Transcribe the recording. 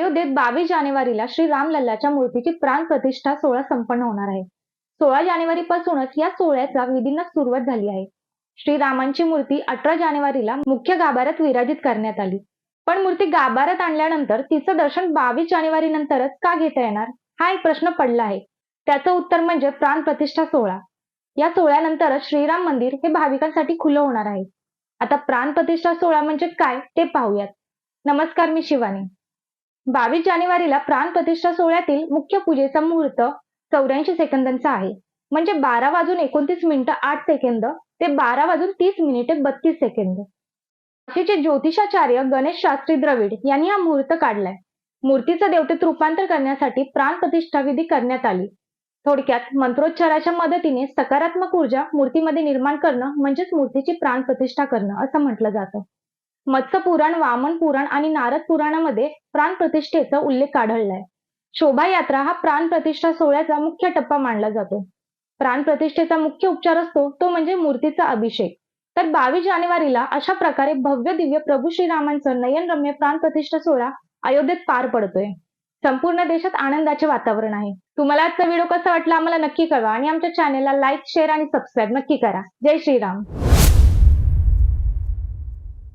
अयोध्येत बावीस जानेवारीला श्री रामलल्लाच्या मूर्तीची प्राण प्रतिष्ठा सोहळा संपन्न होणार आहे. सोळा जानेवारी पासूनच या सोहळ्याचा विधींना सुरुवात झाली आहे. श्रीरामांची मूर्ती अठरा जानेवारीला मुख्य गाभाऱ्यात विराजित करण्यात आली. पण मूर्ती गाभाऱ्यात आणल्यानंतर तिचं दर्शन बावीस जानेवारी नंतरच का घेता येणार? हा एक प्रश्न पडला आहे. त्याचं उत्तर म्हणजे प्राण प्रतिष्ठा सोहळा. या सोहळ्यानंतरच श्रीराम मंदिर हे भाविकांसाठी खुलं होणार आहे. आता प्राण प्रतिष्ठा सोहळा म्हणजे काय ते पाहूयात. नमस्कार मी शिवानी. बावीस जानेवारीला प्राण प्रतिष्ठा सोहळ्यातील मुख्य पूजेचा मुहूर्त चौऱ्याऐंशी सेकंदांचा आहे. म्हणजे बारा वाजून एकोणतीस मिनिटं आठ सेकंद ते बारा वाजून तीस मिनिटे बत्तीस सेकंद. काशीचे ज्योतिषाचार्य गणेश शास्त्री द्रविड यांनी हा मुहूर्त काढलाय. मूर्तीचं देवतेत रूपांतर करण्यासाठी प्राण प्रतिष्ठा विधी करण्यात आली. थोडक्यात मंत्रोच्चाराच्या मदतीने सकारात्मक ऊर्जा मूर्तीमध्ये निर्माण करणं म्हणजेच मूर्तीची प्राण प्रतिष्ठा करणं असं म्हटलं जातं. मत्स्य पुराण वामन पुराण आणि नारद पुराणामध्ये प्राण प्रतिष्ठेचा उल्लेख आढळलाय शोभायात्रा हा प्राण प्रतिष्ठा सोहळ्याचा मुख्य टप्पा मानला जातो. प्राण प्रतिष्ठेचा मुख्य उपचार असतो तो म्हणजे मूर्तीचा अभिषेक. तर बावीस जानेवारीला अशा प्रकारे भव्य दिव्य प्रभू श्रीरामांचं नयनरम्य प्राण प्रतिष्ठा सोहळा अयोध्येत पार पडतोय. संपूर्ण देशात आनंदाचे वातावरण आहे. तुम्हाला आजचा व्हिडिओ कसा वाटला आम्हाला नक्की कळवा आणि आमच्या चॅनेलला लाईक शेअर आणि सबस्क्राईब नक्की करा. जय श्रीराम.